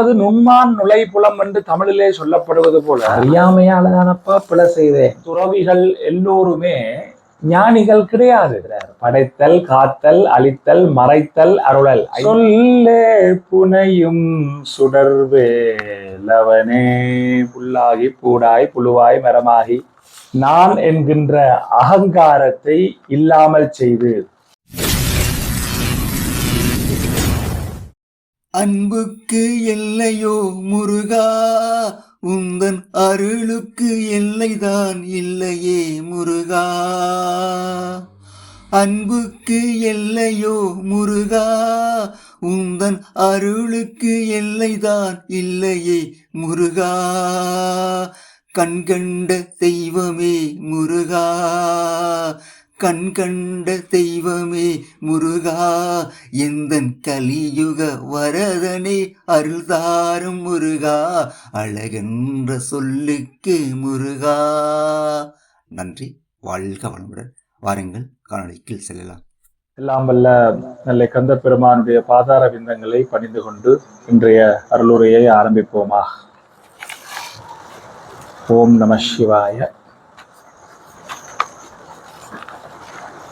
அது நுண்மான் நுழைப்புலம் என்று தமிழிலே சொல்லப்படுவது போல அறியாமையால தானப்பா பிழை செய்தேன். துறவிகள் எல்லோருமே ஞானிகள் கிடையாது. படைத்தல் காத்தல் அழித்தல் மறைத்தல் அருளல். சொல்லே புனையும் சுடர்வேலவனே புல்லாகி பூடாய் புழுவாய் மரமாகி. நான் என்கின்ற அகங்காரத்தை இல்லாமல் செய்து அன்புக்கு எல்லையோ முருகா? உந்தன் அருளுக்கு எல்லைதான் இல்லையே முருகா? அன்புக்கு எல்லையோ முருகா? உந்தன் அருளுக்கு எல்லைதான் இல்லையே முருகா? கண்கண்ட தெய்வமே முருகா? கண் கண்ட தெய்வமே முருகா எந்தன் கலியுக வரதனே அருள்தாரும் முருகா அழகென்ற சொல்லுக்கு முருகா. நன்றி. வாழ்க வளமுடன். வாருங்கள் காணொளிக்கு செல்லலாம். எல்லாம் வல்ல நல்ல கந்த பெருமானுடைய பாதார விந்தங்களை பணிந்து கொண்டு இன்றைய அருளுரையை ஆரம்பிப்போமா. ஓம் நம சிவாய.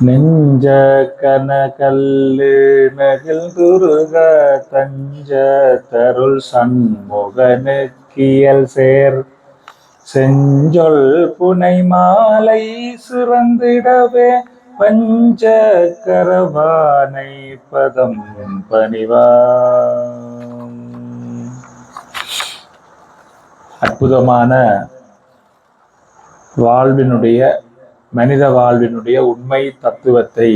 நெஞ்ச கனகல்லு நெகிழ்ந்துருக தஞ்ச தருள் சண்முகனுக்கியல் சேர். செஞ்சொல் புனை மாலை சிறந்திடவே பஞ்ச கரவானை பதம் பணிவா. அற்புதமான வாழ்வினுடைய மனித வாழ்வினுடைய உண்மை தத்துவத்தை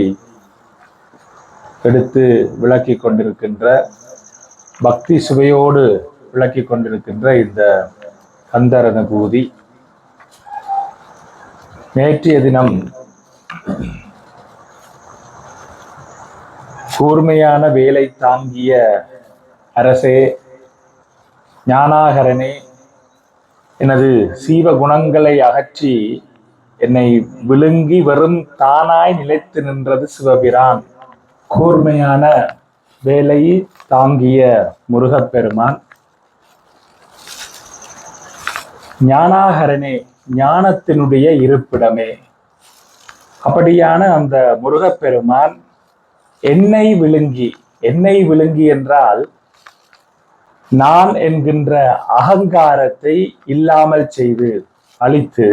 எடுத்து விளக்கி கொண்டிருக்கின்ற பக்தி சுவையோடு விளக்கி கொண்டிருக்கின்ற இந்த கந்தரனுபூதி நேற்றைய தினம் கூர்மையான வேலை தாங்கிய அரசே ஞானாகரனே எனது சீவ குணங்களை அகற்றி என்னை விழுங்கி வெறும் தானாய் நிலைத்து நின்றது சிவபிரான். கூர்மையான வேலை தாங்கிய முருகப்பெருமான். ஞானாகரனே ஞானத்தினுடைய இருப்பிடமே. அப்படியான அந்த முருகப்பெருமான் என்னை விழுங்கி என்னை விழுங்கி என்றால் நான் என்கின்ற அகங்காரத்தை இல்லாமல் செய்து அழித்து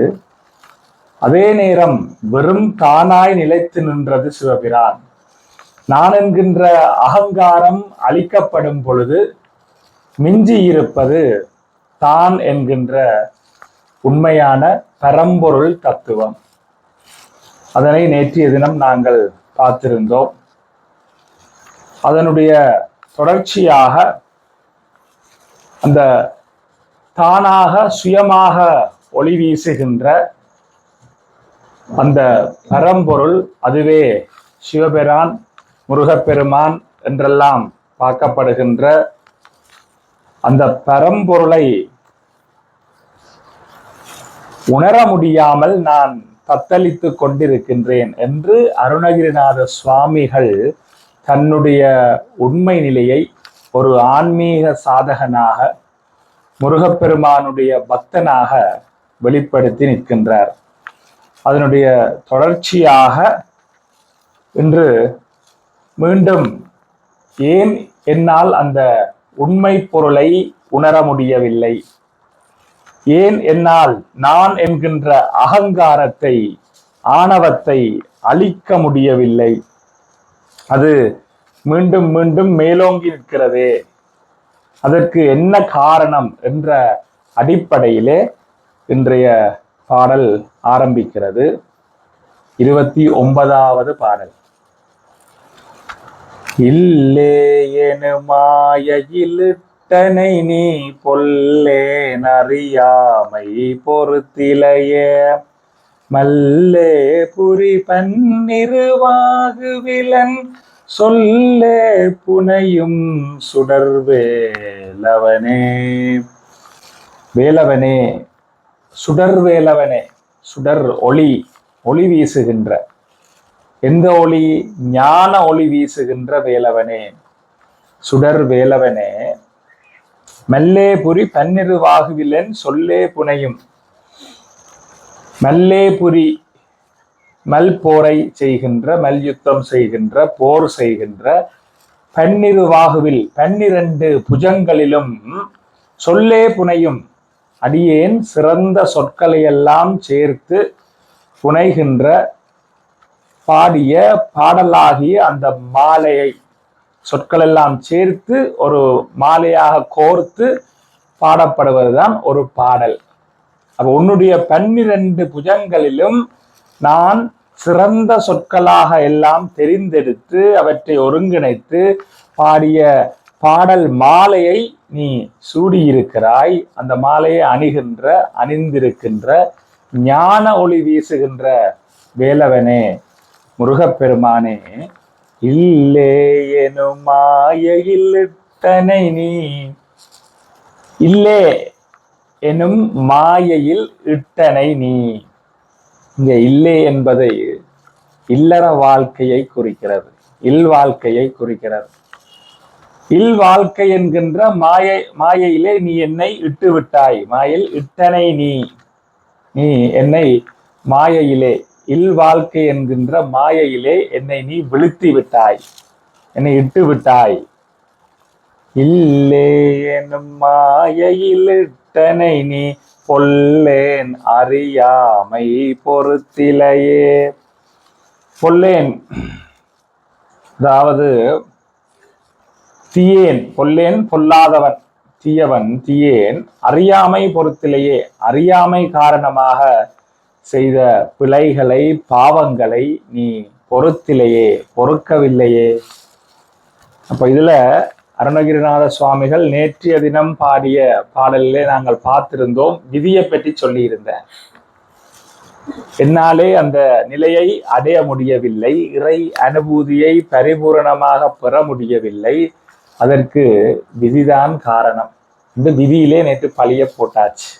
அதே நேரம் வெறும் தானாய் நிலைத்து நின்றது சிவபிரான். நான் என்கின்ற அகங்காரம் அழிக்கப்படும் பொழுது மிஞ்சி இருப்பது தான் என்கின்ற உண்மையான பரம்பொருள் தத்துவம். அதனை நேற்றைய தினம் நாங்கள் பார்த்திருந்தோம். அதனுடைய தொடர்ச்சியாக அந்த தானாக சுயமாக ஒளி வீசுகின்ற அந்த பரம்பொருள் அதுவே சிவபெரான் முருகப்பெருமான் என்றெல்லாம் பார்க்கப்படுகின்ற அந்த பரம்பொருளை உணர முடியாமல் நான் தத்தளித்து கொண்டிருக்கின்றேன் என்று அருணகிரிநாத சுவாமிகள் தன்னுடைய உண்மை நிலையை ஒரு ஆன்மீக சாதகனாக முருகப்பெருமானுடைய பக்தனாக வெளிப்படுத்தி நிற்கின்றார். அதனுடைய தொடர்ச்சியாக இன்று மீண்டும் ஏன் என்னால் அந்த உண்மை பொருளை உணர முடியவில்லை? ஏன் என்னால் நான் என்கின்ற அகங்காரத்தை ஆணவத்தை அழிக்க முடியவில்லை? அது மீண்டும் மீண்டும் மேலோங்கி நிற்கிறதே. அதற்கு என்ன காரணம் என்ற அடிப்படையிலே இன்றைய பாடல் ஆரம்பிக்கிறது. இருபத்தி ஒன்பதாவது பாடல். இல்லே எனுமாயிலிட்டனை நீ பொல்லேன் அறியாமை பொறுத்திலையே. மல்லே புரி பன்னிருவாகு விலன் சொல்லே புனையும் சுடர் வேலவனே வேலவனே சுடர் வேலவனே சுடர் ஒளி ஒளி வீசுகின்ற. எந்த ஒளி? ஞான ஒளி வீசுகின்ற வேலவனே சுடர் வேலவனே மல்லே புரி பன்னிருவாகுவிலன் சொல்லே புனையும். மல்லே புரி மல் போரை செய்கின்ற மல்யுத்தம் செய்கின்ற போர் செய்கின்ற பன்னிருவாகுவில் பன்னிரண்டு புஜங்களிலும் சொல்லே புனையும். அடியேன் சிறந்த சொற்களையெல்லாம் சேர்த்து புனைகின்ற பாடிய பாடலாகிய அந்த மாலையை சொற்களெல்லாம் சேர்த்து ஒரு மாலையாக கோர்த்து பாடப்படுவதுதான் ஒரு பாடல். அப்போ உன்னுடைய பன்னிரண்டு புஜங்களிலும் நான் சிறந்த சொற்களாக எல்லாம் தெரிந்தெடுத்து அவற்றை ஒருங்கிணைத்து பாடிய பாடல் மாலையை நீ சூடியிருக்கிறாய் அந்த மாலையை அணிகின்ற அணிந்திருக்கின்ற ஞான ஒளி வீசுகின்ற வேலவனே முருகப்பெருமானே இல்லே எனும் மாயையில் இட்டனை நீ. இல்லே எனும் மாயையில் இட்டனை நீ. இங்க இல்லை என்பதை இல்லற வாழ்க்கையை குறிக்கிறது இல் வாழ்க்கையை குறிக்கிறது. இல் வாழ்க்கை என்கின்ற மாயை மாயையிலே நீ என்னை இட்டு விட்டாய் மாயில் இட்டனை நீ நீ என்னை மாயையிலே இல் வாழ்க்கை என்கின்ற மாயையிலே என்னை நீ விழுத்தி விட்டாய் என்னை இட்டு விட்டாய் இல்லே எனும் மாயையில் இட்டனை நீ பொல்லேன் அறியாமை பொறுத்திலையே. பொல்லேன். அதாவது தீயேன் பொல்லேன் பொல்லாதவன் தீயவன் தீயேன் அறியாமை பொறுத்திலேயே அறியாமை காரணமாக செய்த பிழைகளை பாவங்களை நீ பொறுத்திலேயே பொறுக்கவில்லையே. அப்ப இதுல அருணகிரிநாத சுவாமிகள் நேற்றைய தினம் பாடிய பாடலிலே நாங்கள் பார்த்திருந்தோம் விதியை பற்றி சொல்லியிருந்தேன். என்னாலே அந்த நிலையை அடைய முடியவில்லை இறை அனுபூதியை பரிபூரணமாக பெற முடியவில்லை அதற்கு விதிதான் காரணம். இந்த விதியிலே நேற்று பழிய போட்டாச்சு.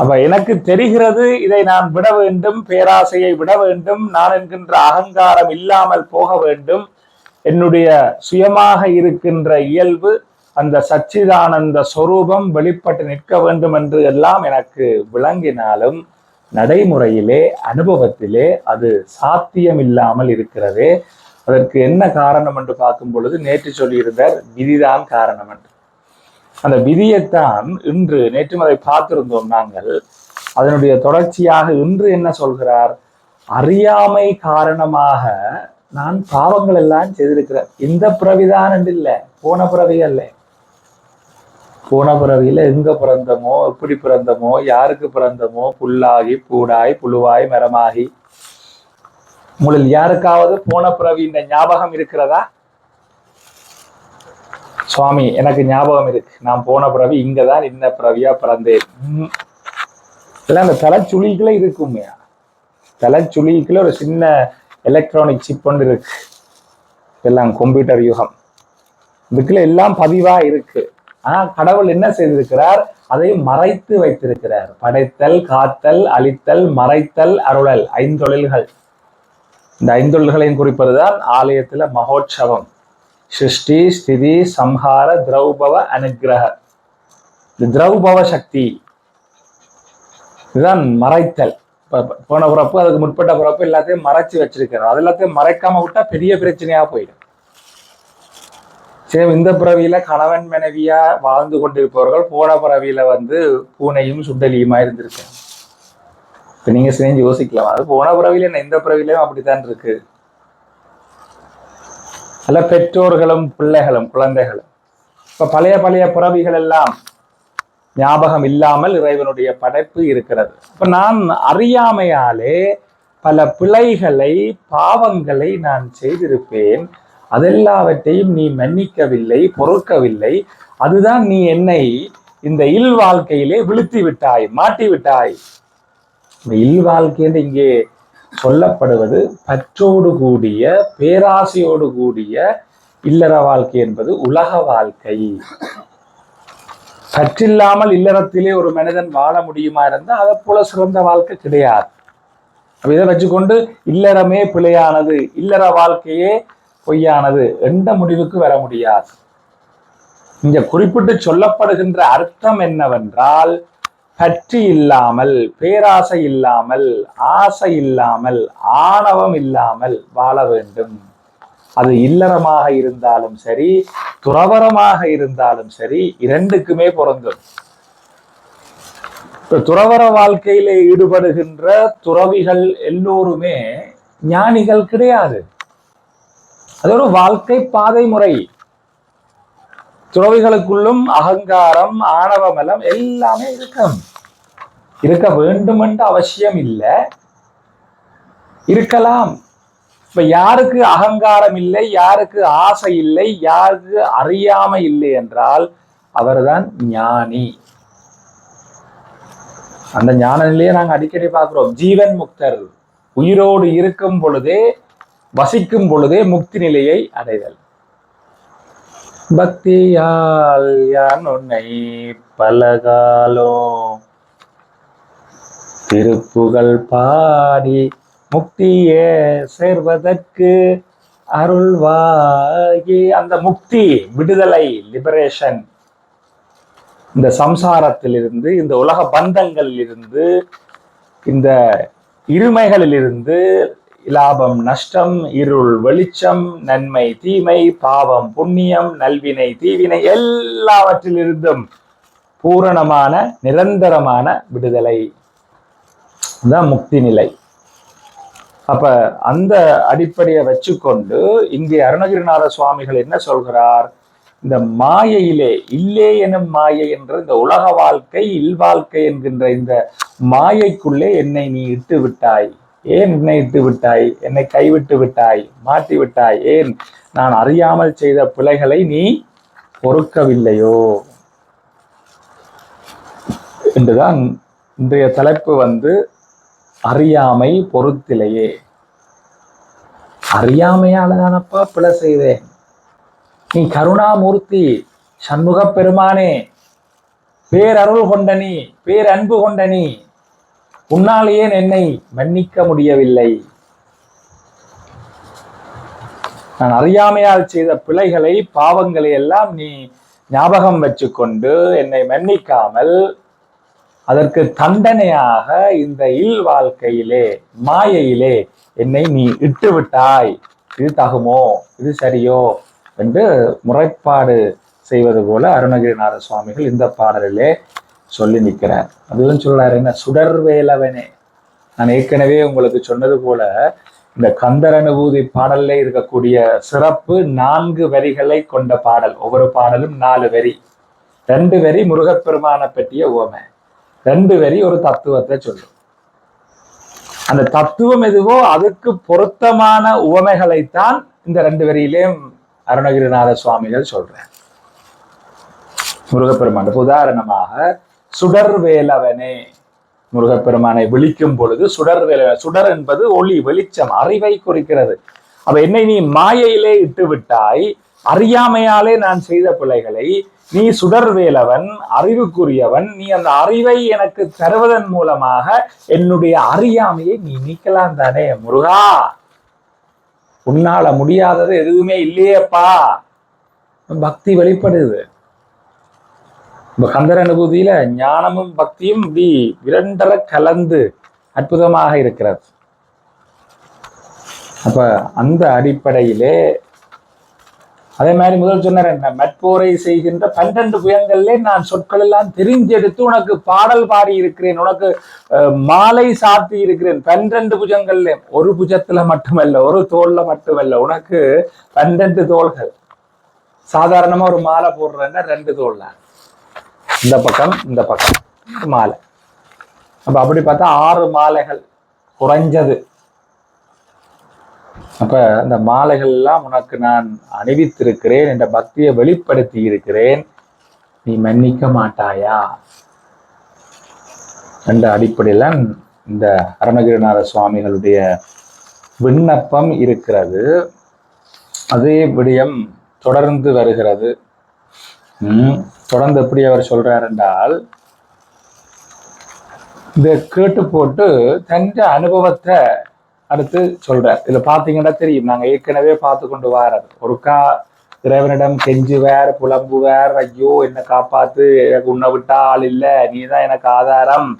அப்ப எனக்கு தெரிகிறது இதை நான் விட வேண்டும் பேராசையை விட வேண்டும் நான் என்கின்ற அகங்காரம் இல்லாமல் போக வேண்டும். என்னுடைய சுயமாக இருக்கின்ற இயல்பு அந்த சச்சிதானந்த சொரூபம் வெளிப்பட்டு நிற்க வேண்டும் என்று எல்லாம் எனக்கு விளங்கினாலும் நடைமுறையிலே அனுபவத்திலே அது சாத்தியம் இல்லாமல் இருக்கிறது. அதற்கு என்ன காரணம் என்று பார்க்கும் பொழுது நேற்று சொல்லியிருந்தார் விதிதான் காரணம் என்று. அந்த விதியைத்தான் இன்று நேற்று அதை பார்த்திருந்தோம் நாங்கள். அதனுடைய தொடர்ச்சியாக இன்று என்ன சொல்கிறார்? அறியாமை காரணமாக நான் பாவங்கள் எல்லாம் செய்திருக்கிறேன். இந்த பிறவிதான் என்று இல்லை போன பிறவி அல்ல. போன பிறவியில எங்க பிறந்தமோ எப்படி பிறந்தமோ யாருக்கு பிறந்தமோ புல்லாகி பூடாய் புழுவாய் மரமாகி உங்களில் யாருக்காவது போன பிறவி இந்த ஞாபகம் இருக்கிறதா? சுவாமி எனக்கு ஞாபகம் இருக்கு. நான் போன பிறவி இங்கதான் இந்த பிறவியா பிறந்தேன். ம். அந்த தலைச்சுளிகளே இருக்குமே தலைச்சுளிக்குள்ள ஒரு சின்ன எலக்ட்ரானிக் சிப் ஒன்று இருக்கு. எல்லாம் கம்ப்யூட்டர் யுகம். இதுக்குள்ள எல்லாம் பதிவா இருக்கு. ஆனா கடவுள் என்ன செய்திருக்கிறார்? அதை மறைத்து வைத்திருக்கிறார். படைத்தல் காத்தல் அழித்தல் மறைத்தல் அருளல். ஐந்தொழில்கள். இந்த ஐந்தொழில்களையும் குறிப்பதுதான் ஆலயத்துல மகோற்சவம். சிருஷ்டி ஸ்திதி சம்ஹார திரௌபவ அனுக்கிரக. இந்த திரௌபவ சக்தி. இதுதான் மறைத்தல். போன பிறப்பு அதுக்கு முற்பட்ட பிறப்பு எல்லாத்தையும் மறைச்சு வச்சிருக்கிறோம் அது எல்லாத்தையும் மறைக்காம விட்டா பெரிய பிரச்சனையா போயிடும். சரி இந்த பிறவியில கணவன் மனைவியா வாழ்ந்து கொண்டிருப்பவர்கள் போன பிறவியில வந்து பூனையும் சுண்டலியுமா இருந்திருக்காங்க இப்ப நீங்க செஞ்சு யோசிக்கலாம். அது போன பிறவில என்ன இந்த பிறவிலையும் அப்படித்தான் இருக்கு. அல்ல பெற்றோர்களும் பிள்ளைகளும் குழந்தைகளும். இப்ப பழைய பழைய பிறவிகள் எல்லாம் ஞாபகம் இல்லாமல் இறைவனுடைய படைப்பு இருக்கிறது. இப்ப நான் அறியாமையாலே பல பிழைகளை பாவங்களை நான் செய்திருப்பேன். அதெல்லாவற்றையும் நீ மன்னிக்கவில்லை பொறுக்கவில்லை. அதுதான் நீ என்னை இந்த இல் வாழ்க்கையிலே விழுத்தி விட்டாய் மாட்டி விட்டாய். இந்த இல்வாழ்க்கை என்று இங்கே சொல்லப்படுவது பற்றோடு கூடிய பேராசையோடு கூடிய இல்லற வாழ்க்கை என்பது உலக வாழ்க்கை. பற்றில்லாமல் இல்லறத்திலே ஒரு மனிதன் வாழ முடியுமா இருந்தால் அதை போல சிறந்த வாழ்க்கை கிடையாது. இதை வச்சுக்கொண்டு இல்லறமே பிழையானது இல்லற வாழ்க்கையே பொய்யானது எந்த முடிவுக்கு வர முடியாது. இங்க குறிப்பிட்டு சொல்லப்படுகின்ற அர்த்தம் என்னவென்றால் கற்றி இல்லாமல் பேராசை இல்லாமல் ஆசை இல்லாமல் ஆணவம் இல்லாமல் வாழ வேண்டும். அது இல்லறமாக இருந்தாலும் சரி துறவரமாக இருந்தாலும் சரி இரண்டுக்குமே பொருந்தும். துறவர வாழ்க்கையில ஈடுபடுகின்ற துறவிகள் எல்லோருமே ஞானிகள் கிடையாது. அது ஒரு வாழ்க்கை பாதை முறை. துறவிகளுக்குள்ளும் அகங்காரம் ஆணவமலம் எல்லாமே இருக்கும். இருக்க வேண்டும் அவசியம் இல்லை. இருக்கலாம். இப்ப யாருக்கு அகங்காரம் இல்லை யாருக்கு ஆசை இல்லை யாருக்கு அறியாமை இல்லை என்றால் அவர்தான் ஞானி. அந்த ஞான நிலையை நாங்க அடிக்கடி பார்க்கிறோம். ஜீவன் முக்தர் உயிரோடு இருக்கும் பொழுதே வசிக்கும் பொழுதே முக்தி நிலையை அடைதல். பக்தியால் யான் உன்னை பலகாலம் திருப்புகழ் பாடி முக்தியே சேர்வதற்கு அருள்வாகி. அந்த முக்தி விடுதலை லிபரேஷன் இந்த சம்சாரத்திலிருந்து இந்த உலக பந்தங்களில் இருந்து இந்த இருமைகளிலிருந்து லாபம் நஷ்டம் இருள் வெளிச்சம் நன்மை தீமை பாவம் புண்ணியம் நல்வினை தீவினை எல்லாவற்றிலிருந்தும் பூரணமான நிரந்தரமான விடுதலை. தான் முக்தி நிலை. அப்ப அந்த அடிப்படையை வச்சுக்கொண்டு இங்கே அருணகிரிநாத சுவாமிகள் என்ன சொல்கிறார்? இந்த மாயையிலே இல்லே எனும் மாயை என்ற இந்த உலக வாழ்க்கை இல்வாழ்க்கை என்கின்ற இந்த மாயைக்குள்ளே என்னை நீ இட்டு விட்டாய். ஏன் என்னை இட்டு விட்டாய்? என்னை கைவிட்டு விட்டாய் மாட்டி விட்டாய். ஏன்? நான் அறியாமல் செய்த பிழைகளை நீ பொறுக்கவில்லையோ? என்றுதான் இன்றைய தலைப்பு வந்து அறியாமை பொறுத்திலையே. அறியாமையால தானப்பா பிழை செய்தேன் நீ கருணாமூர்த்தி சண்முகப் பெருமானே பேரருள் கொண்ட நீ பேரன்பு கொண்ட நீ உன்னால் ஏன் என்னை மன்னிக்க முடியவில்லை. நான் அறியாமையால் செய்த பிழைகளை பாவங்களை எல்லாம் நீ ஞாபகம் வச்சுக்கொண்டு என்னை மன்னிக்காமல் அதற்கு தண்டனையாக இந்த இல் வாழ்க்கையிலே மாயையிலே என்னை நீ இட்டு விட்டாய் இது தகுமோ? இது சரியோ? என்று முறைப்பாடு செய்வது போல அருணகிரிநாத சுவாமிகள் இந்த பாடலிலே சொல்லி நிற்கிறார். அதுவும் சொல்றாரு என்ன? சுடர்வேலவனே நான் ஏற்கனவே உங்களுக்கு சொன்னது போல இந்த கந்தர் அனுபூதி பாடல்ல இருக்கக்கூடிய சிறப்பு நான்கு வரிகளை கொண்ட பாடல். ஒவ்வொரு பாடலும் நாலு வரி. ரெண்டு வரி முருகப்பெருமானை பற்றிய உவமை ரெண்டு வரி ஒரு தத்துவத்தை சொல்லும். அந்த தத்துவம் எதுவோ அதுக்கு பொருத்தமான உவமைகளைத்தான் இந்த ரெண்டு வரியிலேயும் அருணகிரிநாத சுவாமிகள் சொல்றார். முருகப்பெருமான் உதாரணமாக சுடர் வேலவனே. முருகப்பெருமானை விழிக்கும் பொழுது சுடர் வேல சுடர் என்பது ஒளி வெளிச்சம் அறிவை குறிக்கிறது. அப்ப என்னை நீ மாயையிலே இட்டு விட்டாய் அறியாமையாலே நான் செய்த பிள்ளைகளை நீ சுடர்வேலவன் அறிவுக்குரியவன் நீ அந்த அறிவை எனக்கு தருவதன் மூலமாக என்னுடைய அறியாமையை நீ நீக்கலாம் தானே முருகா? உன்னால முடியாதது எதுவுமே இல்லையேப்பா. பக்தி வெளிப்படுது. இப்ப கந்தர் அனுபூதியில ஞானமும் பக்தியும் இப்படி இரண்டர கலந்து அற்புதமாக இருக்கிறது. அப்ப அந்த அடிப்படையிலே அதே மாதிரி முதல் சொன்னார் என்ன? மற்போரை செய்கின்ற பன்னெண்டு புயங்கள்லே நான் சொற்கள் எல்லாம் தெரிஞ்செடுத்து உனக்கு பாடல் பாடி இருக்கிறேன் உனக்கு மாலை சாத்தி இருக்கிறேன் பன்னிரண்டு புஜங்கள்ல ஒரு புஜத்துல மட்டுமல்ல ஒரு தோல்ல மட்டுமல்ல உனக்கு பன்னெண்டு தோள்கள். சாதாரணமா ஒரு மாலை போடுறேன்னா ரெண்டு தோல்ல இந்த பக்கம் இந்த பக்கம் மாலை. அப்ப அப்படி பார்த்தா ஆறு மாலைகள் குறைஞ்சது. அப்ப அந்த மாலைகள் எல்லாம் உனக்கு நான் அணிவித்திருக்கிறேன் என்ற பக்தியை வெளிப்படுத்தி இருக்கிறேன் நீ மன்னிக்க மாட்டாயா? என்ற அடிப்படையில இந்த அருணகிரிநாத சுவாமிகளுடைய விண்ணப்பம் இருக்கிறது. அதே விடயம் தொடர்ந்து வருகிறது. தொடர்ந்து எப்படி அவர் சொல்றார் என்றால் இதை கேட்டு போட்டு தன் அனுபவத்தை அடுத்து சொல்றார். இதுல பாத்தீங்கன்னா தெரியும். நாங்க ஏற்கனவே பார்த்து கொண்டு வாரது. ஒருக்கா இறைவனிடம் கெஞ்சுவார் புலம்புவார் ஐயோ என்னை காப்பாத்து. எனக்கு உன்னை விட்டா ஆள் இல்ல. நீதான் எனக்கு ஆதாரம்.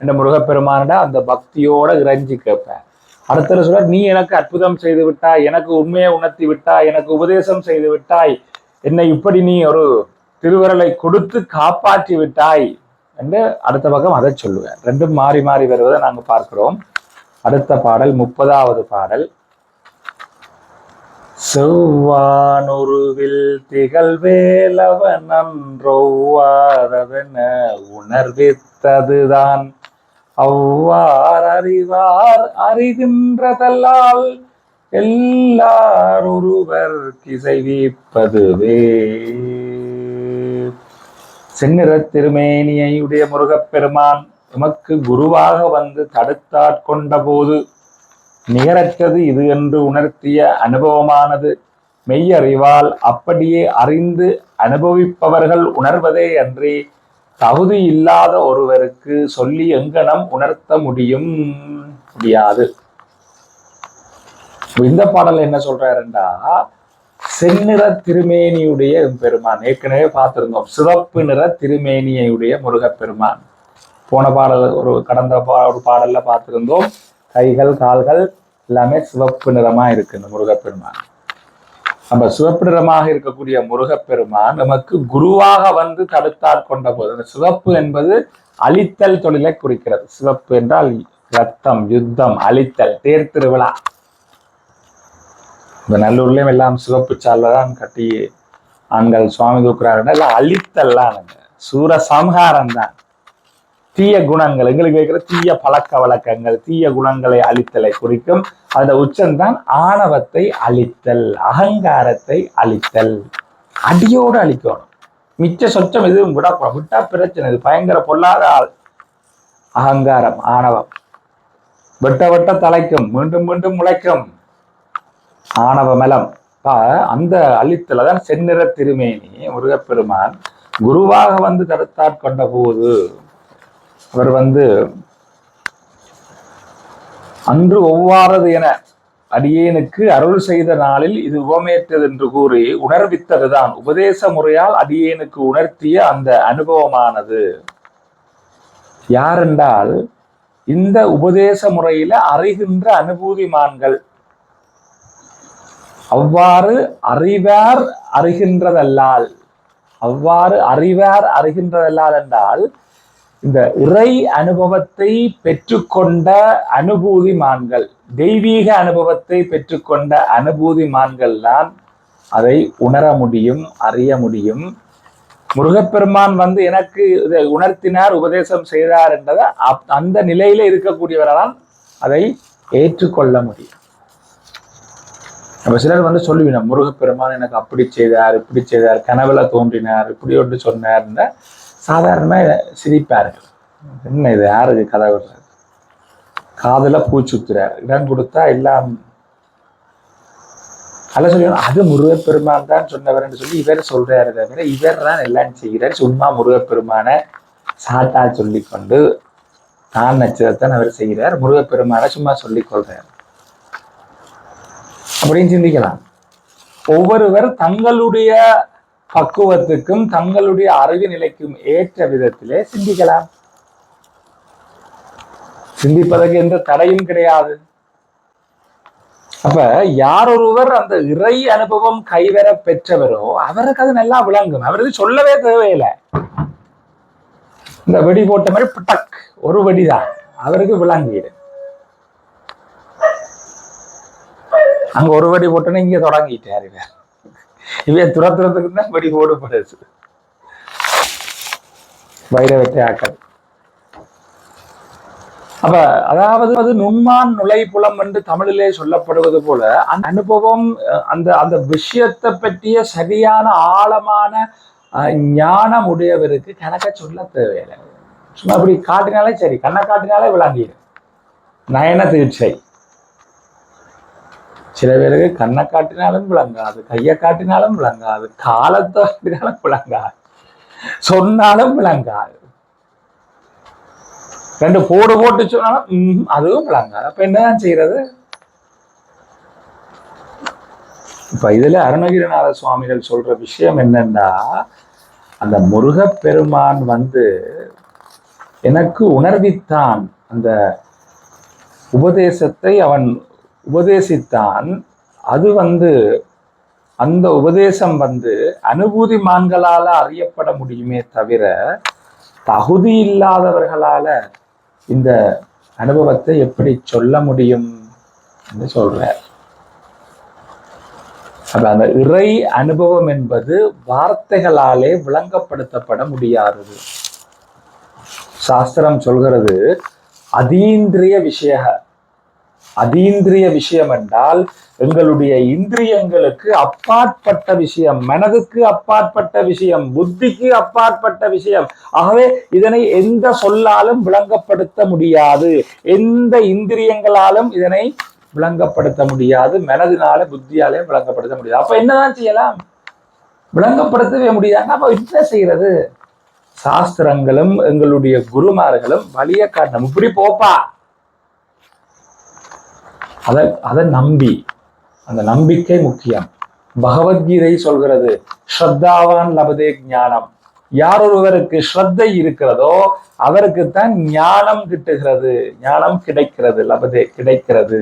என்ற முருகப்பெருமானிட அந்த பக்தியோட இறைஞ்சி கேட்பேன் அடுத்த சொல்ல நீ எனக்கு அற்புதம் செய்து விட்டாய். எனக்கு உண்மையை உணர்த்தி விட்டாய். எனக்கு உபதேசம் செய்து விட்டாய். என்னை இப்படி நீ ஒரு திருவரலை கொடுத்து காப்பாற்றி விட்டாய். என்று அடுத்த பக்கம் அதை சொல்லுவேன் ரெண்டும் மாறி மாறி வருவதை நாங்கள் பார்க்கிறோம். அடுத்த பாடல் முப்பதாவது பாடல். செவ்வானுருவில் திகழ்வேலவன் அன்றொவ்வாதவென உணர்வித்ததுதான். அவ்வார் அறிவார் அறிகின்றதல்லால் எல்லார் ஒருவர் கிசைவிப்பதுவே செந்நிற திருமேனியுடைய முருகப்பெருமான் உமக்கு குருவாக வந்து தடுத்தாட்கொண்ட போது நிகரற்றது இது என்று உணர்த்திய அனுபவமானது. மெய்யறிவால் அப்படியே அறிந்து அனுபவிப்பவர்கள் உணர்வதே அன்றி தகுதி இல்லாத ஒருவருக்கு சொல்லி எங்கனம் உணர்த்த முடியும்? முடியாது. இந்த பாடல் என்ன சொல்றாருண்டா? செந்நிற திருமேனியுடைய பெருமான் ஏற்கனவே பார்த்திருந்தோம். சிவப்பு நிற திருமேனியுடைய முருகப்பெருமான். போன பாடல் ஒரு கடந்த பா ஒரு பாடல்ல பார்த்திருந்தோம். கைகள் கால்கள் எல்லாமே சிவப்பு நிறமா இருக்கு இந்த முருகப்பெருமான். நம்ம சிவப்பு நிறமாக இருக்கக்கூடிய முருகப்பெருமான் நமக்கு குருவாக வந்து தடுத்தார் கொண்ட போது அந்த சிவப்பு என்பது அழித்தல் தொழிலை குறிக்கிறது. சிவப்பு என்றால் ரத்தம் யுத்தம் அழித்தல் தேர் திருவிழா. இந்த நல்லூர்லயும் எல்லாம் சிவப்பு சால்வை தான் கட்டி ஆண்கள் சுவாமி தூக்குறாருன்னா எல்லாம் அழித்தல்லாம் சூர சம்ஹாரம் தான் தீய குணங்கள் எங்களுக்கு இருக்கிற தீய பழக்க வழக்கங்கள் தீய குணங்களை அழித்தலை குறிக்கும் அந்த உச்சம்தான் ஆணவத்தை அழித்தல் அகங்காரத்தை அழித்தல். அடியோடு அழிக்கணும். மிச்ச சொச்சம் எதுவும் விடக்கூடாது விட்டா பிரச்சனை இது பயங்கர பொல்லாத ஆள். அகங்காரம் ஆணவம். வெட்ட வெட்ட தலைக்கும் மீண்டும் மீண்டும் முளைக்கும். ஆணவ மலம். அந்த அழித்தல் தான் செந்நிற திருமேனி முருகப்பெருமான் குருவாக வந்து தடுத்தாட்கொண்ட போது அவர் வந்து அன்று ஒவ்வாறது என அடியேனுக்கு அருள் செய்த நாளில் இது உபமேற்றது என்று கூறி உணர்வித்ததுதான். உபதேச முறையால் அடியேனுக்கு உணர்த்திய அந்த அனுபவமானது. யாரென்றால் இந்த உபதேச முறையில அறிகின்ற அனுபூதிமான்கள். அவ்வாறு அறிவார் அறிகின்றதல்லால் அவ்வாறு அறிவார் அறிகின்றதல்லால் என்றால் இந்த இறை அனுபவத்தை பெற்றுக்கொண்ட அனுபூதி மான்கள் தெய்வீக அனுபவத்தை பெற்றுக்கொண்ட அனுபூதி தான் அதை உணர முடியும் அறிய முடியும். முருகப்பெருமான் வந்து எனக்கு இதை உணர்த்தினார் உபதேசம் செய்தார் என்றதை அப்- அந்த நிலையில இருக்கக்கூடியவரால் அதை ஏற்றுக்கொள்ள முடியும். நம்ம சிலர் வந்து சொல்லுவினோம் முருகப்பெருமான் எனக்கு அப்படி செய்தார் இப்படி செய்தார் கனவுல தோன்றினார் இப்படி ஒன்று சாதாரணமாக சாதாரணமா சிரிப்பார்கள் என்ன இது? யாருக்கு கதை விடுறாரு காதில் பூச்சுத்துறார் இடம் கொடுத்தா எல்லாம் அல்ல சொல்லணும் அது முருகப்பெருமான் தான் சொன்னவர்னு சொல்லி இவர் சொல்றாரு தவிர இவர் தான் எல்லாம் செய்கிறார். சும்மா முருகப்பெருமான சாட்டா சொல்லிக்கொண்டு தான் நச்சதான் அவர் செய்கிறார். முருகப்பெருமான சும்மா சொல்லிக்கொள்றார் அப்படின்னு சிந்திக்கலாம். ஒவ்வொருவர் தங்களுடைய பக்குவத்துக்கும் தங்களுடைய அறிவு நிலைக்கும் ஏற்ற விதத்திலே சிந்திக்கலாம். சிந்திப்பதற்கு எந்த தடையும் கிடையாது. அப்ப யார் ஒருவர் அந்த இறை அனுபவம் கைவர பெற்றவரோ அவருக்கு அது நல்லா விளங்கும். அவருக்கு சொல்லவே தேவையில்லை. இந்த வெடி போட்ட மாதிரி பட்டக் ஒரு வெடிதான். அவருக்கு விளங்கிடு. அங்க ஒரு வெடி போட்டோன்னு இங்க தொடங்கிட்டாரு இவன் துரத்துறதுக்கு தான் வெடி போடப்படுது வைரவத்தை ஆக்கள். அப்ப அதாவது அது நுண்மான் நுழை புலம் என்று தமிழிலே சொல்லப்படுவது போல அந்த அனுபவம் அஹ், அந்த அந்த விஷயத்தை பற்றிய சரியான ஆழமான அஹ், ஞானம் உடையவருக்கு கணக்க சொல்ல தேவையில்லை. சும்மா அப்படி காட்டினாலே சரி கண்ணை காட்டினாலே விளாண்டிடு நயன தீட்சை. சில பேருக்கு கண்ணை காட்டினாலும் விளங்காது கையை காட்டினாலும் விளங்காது காலத்தாட்டினாலும் விளங்காது சொன்னாலும் விளங்காது. ரெண்டு போடு போட்டு சொன்னாலும் அதுவும் விளங்காது. அப்ப என்னதான் செய்யறது? இப்ப இதுல அருணகிரிநாத சுவாமிகள் சொல்ற விஷயம் என்னன்னா அந்த முருகப்பெருமான் வந்து எனக்கு உணர்வித்தான் அந்த உபதேசத்தை அவன் உபதேசித்தான். அது வந்து அந்த உபதேசம் வந்து அனுபூதி மான்களால அறியப்பட முடியுமே தவிர தகுதி இல்லாதவர்களால இந்த அனுபவத்தை எப்படி சொல்ல முடியும் என்று சொல்றார். அப்ப அந்த இறை அனுபவம் என்பது வார்த்தைகளாலே விளங்கப்படுத்தப்பட முடியாதது. சாஸ்திரம் சொல்கிறது அதீந்திரிய விஷய அதீந்திரிய விஷயம் என்றால் எங்களுடைய இந்திரியங்களுக்கு அப்பாற்பட்ட விஷயம் மனதுக்கு அப்பாற்பட்ட விஷயம் புத்திக்கு அப்பாற்பட்ட விஷயம். ஆகவே இதனை எந்த சொல்லாலும் விளங்கப்படுத்த முடியாது. எந்த இந்திரியங்களாலும் இதனை விளங்கப்படுத்த முடியாது. மனதினால புத்தியாலே விளங்கப்படுத்த முடியாது. அப்ப என்னதான் செய்யலாம்? விளங்கப்படுத்தவே முடியாது. அப்ப என்ன செய்யறது? சாஸ்திரங்களும் எங்களுடைய குருமார்களும் வழிய காட்டணும். இப்படி போப்பா. அதை அதை நம்பி அந்த நம்பிக்கை முக்கியம். பகவத்கீதை சொல்கிறது ஸ்ரத்தாவான் லபதே ஞானம். யார் ஒருவருக்கு ஸ்ரத்தை இருக்கிறதோ அவருக்கு தான் ஞானம் கிட்டுகிறது. ஞானம் கிடைக்கிறது லபதே கிடைக்கிறது.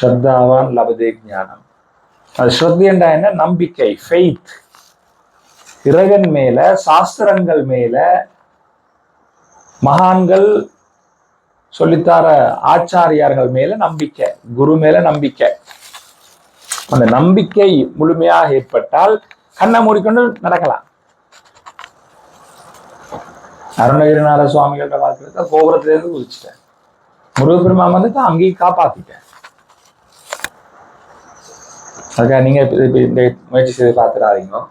ஸ்ரத்தாவான் லபதே ஞானம். அது ஸ்ரத்தை என்ன? நம்பிக்கை ஃபெய்த் இறைவன் மேல சாஸ்திரங்கள் மேல மகான்கள் சொல்லித்தார ஆச்சாரியார்கள் மேல நம்பிக்கை குரு மேல நம்பிக்கை. அந்த நம்பிக்கை முழுமையாக ஏற்பட்டால் கண்ணை மூடிக்கொண்டு நடக்கலாம். அருணகிரிநாத சுவாமிகள்ட்ட பார்க்கறத கோபுரத்திலேருந்து குதிச்சிட்டேன். முருகப்பெருமான் வந்து அங்கேயும் காப்பாத்திட்டேன். அதுக்காக நீங்க இந்த முயற்சி செய்து பார்த்துடாதீங்க.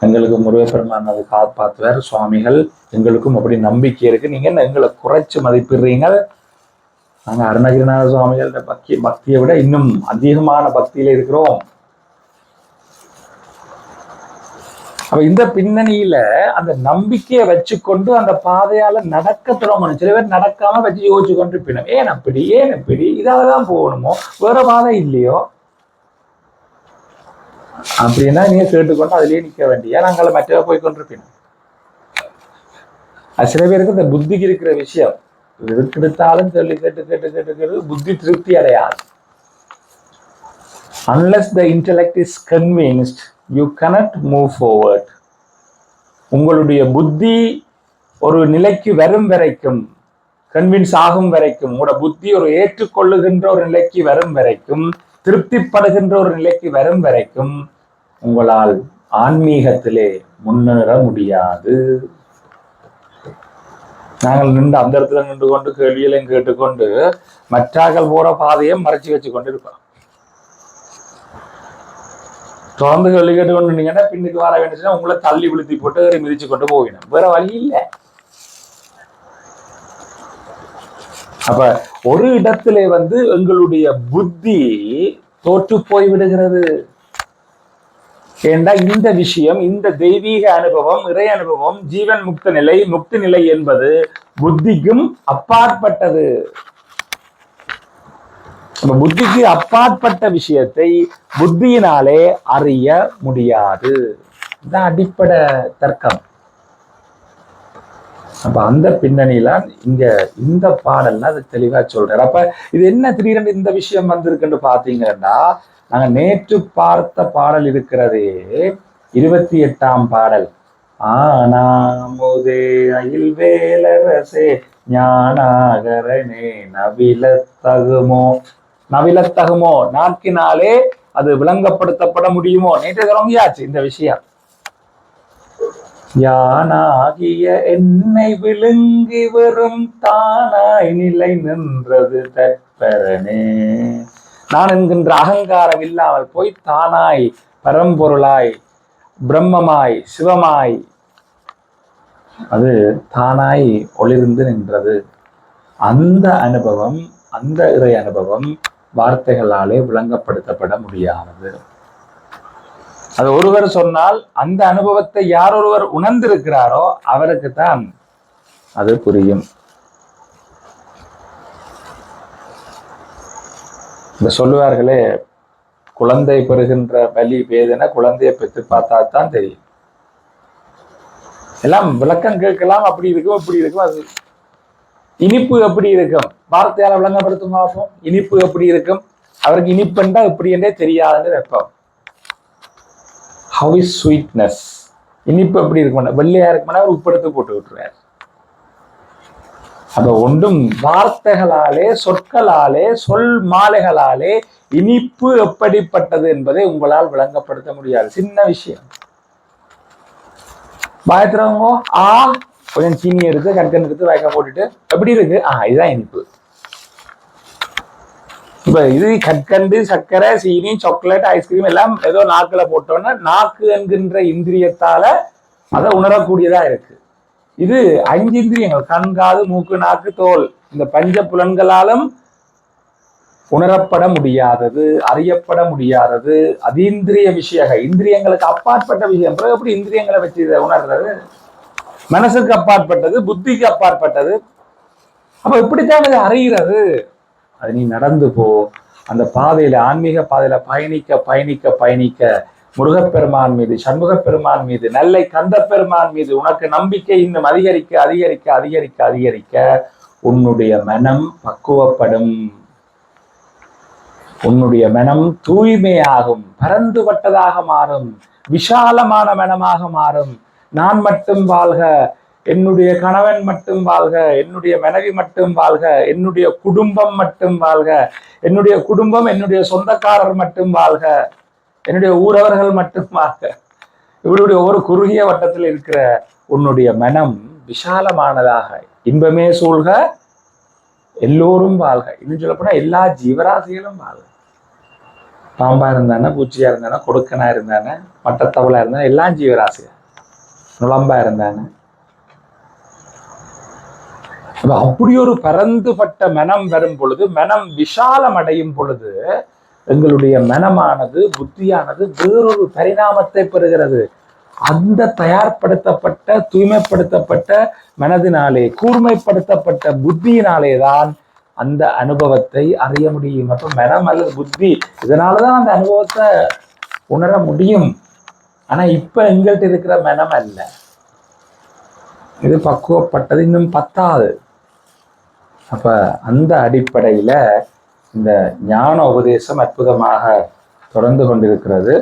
எங்களுக்கு முருகப்பெருமான் அது காப்பாத்துவார் சுவாமிகள். எங்களுக்கும் அப்படி நம்பிக்கை இருக்கு. நீங்க என்ன எங்களை குறைச்சு மதிப்பிடுறீங்க? நாங்கள் அருணகிரிநாத சுவாமிகளோட பக்தி பக்தியை விட இன்னும் அதிகமான பக்தியில இருக்கிறோம். அப்ப இந்த பின்னணியில அந்த நம்பிக்கையை வச்சுக்கொண்டு அந்த பாதையால நடக்க தொடங்கணும். சில பேர் நடக்காம வச்சு யோசிச்சு கொண்டு பின்னும் ஏன் அப்படி? ஏன் அப்படி? இதாலதான் போகணுமோ? வேற பாதை இல்லையோ? அப்படின்னா நீங்க கேட்டுக்கொண்டு அதுலயே நிக்க வேண்டிய நாங்கள் மற்றவ போய் சில பேருக்கு இந்த புத்திக்கு இருக்கிற விஷயம். எதுக்கு எடுத்தாலும் சொல்லி கேட்டு கேட்டு கேட்டு கேட்டு புத்தி திருப்தி அடையாது. Unless the intellect is convinced you cannot move forward. உங்களுடைய புத்தி ஒரு நிலைக்கு வரும் வரைக்கும் கன்வின்ஸ் ஆகும் வரைக்கும் உங்களோட புத்தி ஒரு ஏற்றுக்கொள்ளுகின்ற ஒரு நிலைக்கு வரும் வரைக்கும் திருப்திப்படுகின்ற ஒரு நிலைக்கு வரும் வரைக்கும் உங்களால் ஆன்மீகத்திலே முன்னேற முடியாது. நாங்கள் நின்று அந்த இடத்துல நின்று கொண்டு கேள்விகளையும் கேட்டுக்கொண்டு மற்றாக்கள் போற பாதையை மறைச்சு வச்சு கொண்டு இருக்கோம் தொடர்ந்து கேள்வி கேட்டுக்கொண்டு இருந்தீங்கன்னா பின்னுக்கு வர வேண்டியதுன்னா உங்களை தள்ளி விழுத்தி போட்டு ஏறி மிதிச்சு கொண்டு போகணும் வேற வழி இல்லை. அப்ப ஒரு இடத்திலே வந்து எங்களுடைய புத்தி தோற்று போய் விடுகிறது. ஏண்டா இந்த விஷயம் இந்த தெய்வீக அனுபவம் இறை அனுபவம் ஜீவன் முக்த நிலை முக்தி நிலை என்பது புத்திக்கும் அப்பாற்பட்டது. நம்ம புத்திக்கு அப்பாற்பட்ட விஷயத்தை புத்தியினாலே அறிய முடியாது. இதுதான் அடிப்படை தர்க்கம். அப்ப அந்த பின்னணியில இங்க இந்த பாடல்ல அது தெளிவா சொல்றாரு. அப்ப இது என்ன திடீரென்று இந்த விஷயம் வந்திருக்குன்னு பாத்தீங்கன்னா நாங்க நேற்று பார்த்த பாடல் இருக்கிறதே இருபத்தி எட்டாம் பாடல். ஆனாமுதே அயில் வேலரசே ஞானாகரனே நவிலத்தகுமோ? நவிலத்தகுமோ? நாட்கினாலே அது விளங்கப்படுத்தப்பட முடியுமோ? நேற்று தொடங்கியாச்சு இந்த விஷயம். யானாகிய என்னை விழுங்கி வரும் தானாய் நிலை நின்றது தற்பரனே நான் என்கின்ற அகங்காரம் இல்லாமல் போய் தானாய் பரம்பொருளாய் பிரம்மமாய் சிவமாய் அது தானாய் ஒளிர்ந்து நின்றது. அந்த அனுபவம் அந்த இறை அனுபவம் வார்த்தைகளாலே விளங்கப்படுத்தப்பட முடியாதது. அது ஒருவர் சொன்னால் அந்த அனுபவத்தை யார் ஒருவர் உணர்ந்திருக்கிறாரோ அவருக்கு தான் அது புரியும். இந்த சொல்லுவார்களே குழந்தை பெறுகின்ற வலி வேதனை குழந்தையை பெற்று பார்த்தா தான் தெரியும். எல்லாம் விளக்கம் கேட்கலாம் அப்படி இருக்கும் இப்படி இருக்கும் அது இனிப்பு எப்படி இருக்கும்? வார்த்தையால விளங்கப்படுத்தும் பார்ப்போம். இனிப்பு எப்படி இருக்கும்? அவருக்கு இனிப்புண்டா எப்படி என்றே தெரியாதுன்னு வைப்போம். ஹவ் இஸ் ஸ்வீட்னஸ் இனிப்பு எப்படி இருக்கும் வெள்ளையா இருக்குமானா அவர் உப்படுத்து போட்டு விட்டுருவார். அப்ப ஒன்றும் வார்த்தைகளாலே சொற்களாலே சொல் மாலைகளாலே இனிப்பு எப்படிப்பட்டது என்பதை உங்களால் விளங்கப்படுத்த முடியாது. சின்ன விஷயம். பயத்துறவங்க ஆ கொஞ்சம் சீனி எடுத்து கற்கன் எடுத்து வாய்க்கா போட்டுட்டு எப்படி இருக்கு? ஆ இதுதான் இனிப்பு. இப்ப இது கற்கண்டு சர்க்கரை சீனி சாக்லேட் ஐஸ்கிரீம் எல்லாம் ஏதோ நாக்குல போட்டோன்னா நாக்கு என்கின்ற இந்திரியத்தால அதை உணரக்கூடியதா இருக்கு. இது அஞ்சு இந்திரியங்கள் கண் காது மூக்கு நாக்கு தோல். இந்த பஞ்ச புலன்களாலும் உணரப்பட முடியாதது அறியப்பட முடியாதது. அதீந்திரிய விஷயக. இந்திரியங்களுக்கு அப்பாற்பட்ட விஷயம். பிறகு எப்படி இந்திரியங்களை வச்சு இதை உணர்றது? மனசுக்கு அப்பாற்பட்டது புத்திக்கு அப்பாற்பட்டது. அப்ப இப்படித்தான் இதை அறிகிறது. அது நீ நடந்து போ. அந்த பாதையில ஆன்மீக பாதையில பயணிக்க பயணிக்க பயணிக்க. முருகப்பெருமான் மீது சண்முகப் பெருமான் மீது நெல்லை கந்த பெருமான் மீது உனக்கு நம்பிக்கை இன்னும் அதிகரிக்க அதிகரிக்க அதிகரிக்க அதிகரிக்க உன்னுடைய மனம் பக்குவப்படும். உன்னுடைய மனம் தூய்மையாகும் பரந்துபட்டதாக மாறும் விஷாலமான மனமாக மாறும். நான் மட்டும் வாழ்க என்னுடைய கணவன் மட்டும் வாழ்க என்னுடைய மனைவி மட்டும் வாழ்க என்னுடைய குடும்பம் மட்டும் வாழ்க என்னுடைய குடும்பம் என்னுடைய சொந்தக்காரர் மட்டும் வாழ்க என்னுடைய ஊரவர்கள் மட்டும் வாழ்க. இப்படி ஒரு குறுகிய வட்டத்தில் இருக்கிற உன்னுடைய மனம் விஷாலமானதாக இன்பமே சூழ்க எல்லோரும் வாழ்க. இன்னும் சொல்லப்போனா எல்லா ஜீவராசிகளும் வாழ்க. பாம்பா இருந்தானே பூச்சியா இருந்தானே கொடுக்கனா இருந்தானே மட்டத்தவளா இருந்தானே எல்லாம் ஜீவராசியா நுழம்பா இருந்தானே அப்படி ஒரு பரந்துபட்ட மனம் வரும் பொழுது மனம் விஷாலம் அடையும் பொழுது எங்களுடைய மனமானது புத்தியானது வேறொரு பரிணாமத்தை பெறுகிறது. அந்த தயார்படுத்தப்பட்ட தூய்மைப்படுத்தப்பட்ட மனதினாலே கூர்மைப்படுத்தப்பட்ட புத்தியினாலே தான் அந்த அனுபவத்தை அறிய முடியும். அப்போ மனம் அல்லது புத்தி இதனாலதான் அந்த அனுபவத்தை உணர முடியும். ஆனா இப்ப எங்கள்கிட்ட இருக்கிற மனம் அல்ல. இது பக்குவப்பட்டது இன்னும் பத்தாது. அப்ப அந்த அடிப்படையில இந்த ஞான உபதேசம் அற்புதமாக தொடர்ந்து கொண்டிருக்கிறது.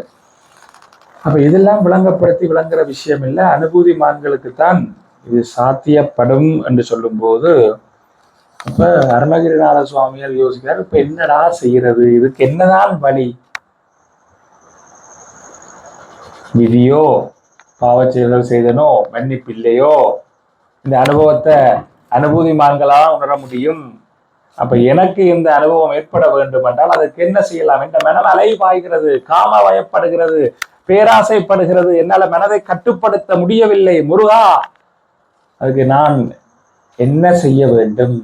அப்ப இதெல்லாம் விளங்கப்படுத்தி விளங்குற விஷயம் இல்லை. அனுபூதி மான்களுக்கு தான் இது சாத்தியப்படும் என்று சொல்லும்போது இப்போ அருணகிரிநாத சுவாமியார் யோசிக்கிறார் இப்ப என்னடா செய்யறது? இதுக்கு என்னதான் வழி? விதியோ பாவச்செயல்கள் செய்தனோ மன்னிப்பில்லையோ இந்த அனுபவத்தை அனுபூதி உணர முடியும்? அப்ப எனக்கு இந்த அனுபவம் ஏற்பட வேண்டும் என்றால் அதற்கு என்ன செய்யலாம்? என்ற மனம் அலை பாய்கிறது காம வயப்படுகிறது பேராசைப்படுகிறது. என்னால மனதை கட்டுப்படுத்த முடியவில்லை. முருகா அதுக்கு நான் என்ன செய்ய வேண்டும்?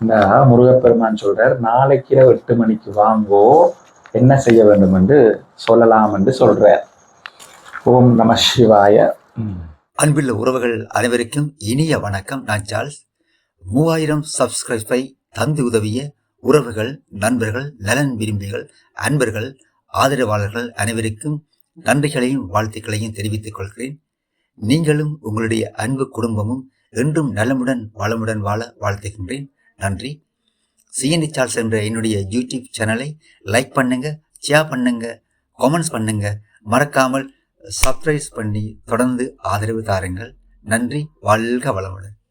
இந்த முருகப்பெருமான் சொல்றார் நாளைக்கு இரவு எட்டு மணிக்கு வாங்கோ. என்ன செய்ய வேண்டும் என்று சொல்லலாம் என்று சொல்றார். ஓம் நம சிவாய. அன்புள்ள உறவுகள் அனைவருக்கும் இனிய வணக்கம். நான் சார்ல்ஸ். மூவாயிரம் சப்ஸ்கிரைபை தந்து உதவிய உறவுகள் நண்பர்கள் நலன் விரும்பிகள் அன்பர்கள் ஆதரவாளர்கள் அனைவருக்கும் நன்றிகளையும் வாழ்த்துக்களையும் தெரிவித்துக் கொள்கிறேன். நீங்களும் உங்களுடைய அன்பு குடும்பமும் என்றும் நலமுடன் வளமுடன் வாழ வாழ்த்துகின்றேன். நன்றி. சிஎன்டி சார்ஸ் என்ற என்னுடைய யூடியூப் சேனலை லைக் பண்ணுங்க ஷேர் பண்ணுங்க கமெண்ட்ஸ் பண்ணுங்க. மறக்காமல் சப்ஸ்கிரைப் பண்ணி தொடர்ந்து ஆதரவு தாருங்கள். நன்றி. வாழ்க வளமுடன்.